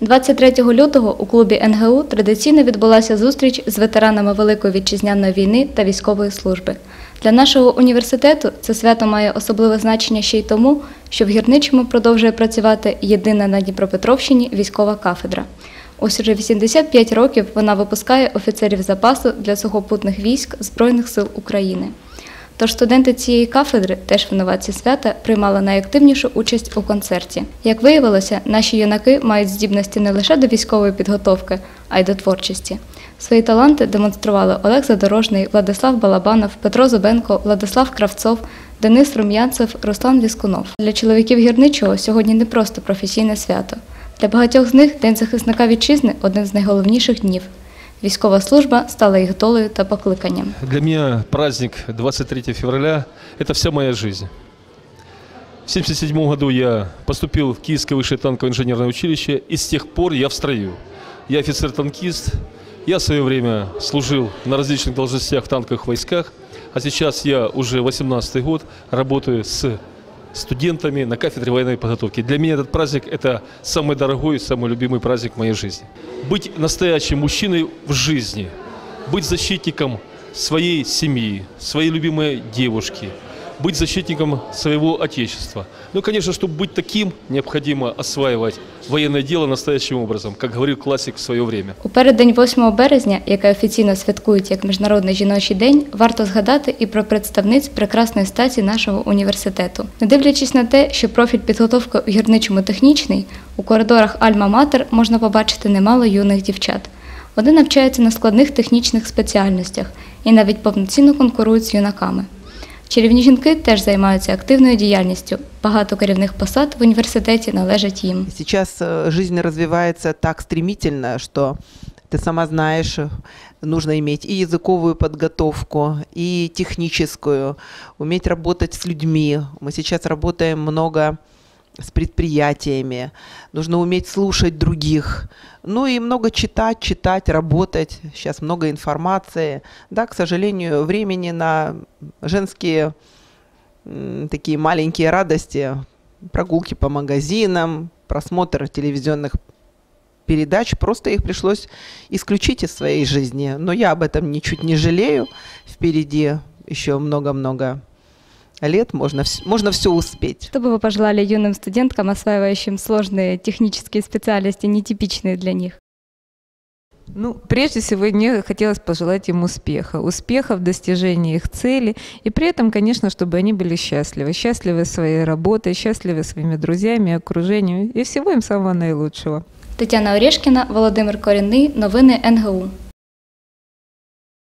23 лютого у клубі НГУ традиційно відбулася зустріч з ветеранами Великої вітчизняної війни та військової служби. Для нашого університету це свято має особливе значення ще й тому, що в гірничому продовжує працювати єдина на Дніпропетровщині військова кафедра. Ось уже 85 років вона випускає офіцерів запасу для сухопутних військ Збройних сил України. Тож студенти цієї кафедри, теж винуватці свята, приймали найактивнішу участь у концерті. Як виявилося, наші юнаки мають здібності не лише до військової підготовки, а й до творчості. Свої таланти демонстрували Олег Задорожний, Владислав Балабанов, Петро Зубенко, Владислав Кравцов, Денис Рум'янцев, Руслан Віскунов. Для чоловіків гірничого сьогодні не просто професійне свято. Для багатьох з них День захисника вітчизни один з найголовніших днів. Військова служба стала їх долею та покликанням. Для меня праздник 23 февраля – это вся моя жизнь. В 1977 году я поступил в Киевское высшее танковое инженерное училище, и с тех пор я в строю. Я офицер-танкист, я в свое время служил на различных должностях в танковых войсках, а сейчас я уже 18 год работаю с студентами на кафедре военной подготовки. Для меня этот праздник – это самый дорогой и самый любимый праздник моей жизни. Быть настоящим мужчиной в жизни, быть защитником своей семьи, своей любимой девушки, быть защитником своего отечества. Ну, конечно, чтобы быть таким, необходимо осваивать военное дело настоящим образом, как говорил классик в свое время. У переддень 8 березня, яке офіційно святкують як Міжнародний жіночий день, варто згадати і про представниць прекрасної статі нашого університету. Не дивлячись на те, що профіль підготовки у гірничому технічний, у коридорах Альма-Матер можна побачити немало юних дівчат. Вони навчаються на складних технічних спеціальностях і навіть повноцінно конкурують з юнаками. Чарівні жінки теж займаються активною діяльністю. Багато керівних посад в університеті належать їм. Сейчас э, жизнь развивается так стремительно, что ты сама знаешь, э, нужно иметь и языковую подготовку, и техническую, уметь работать с людьми. Мы сейчас работаем много с предприятиями, нужно уметь слушать других, ну и много читать, читать, работать. Сейчас много информации. Да, к сожалению, времени на женские такие маленькие радости, прогулки по магазинам, просмотр телевизионных передач, просто их пришлось исключить из своей жизни. Но я об этом ничуть не жалею. Впереди еще много-много лет, можно, можно все успеть. Что бы вы пожелали юным студенткам, осваивающим сложные технические специальности, нетипичные для них? Ну, прежде всего, мне хотелось пожелать им успеха. Успеха в достижении их цели. И при этом, конечно, чтобы они были счастливы. Счастливы своей работой, счастливы своими друзьями, окружением. И всего им самого наилучшего. Тетяна Орешкіна, Володимир Корінний. Новини НГУ.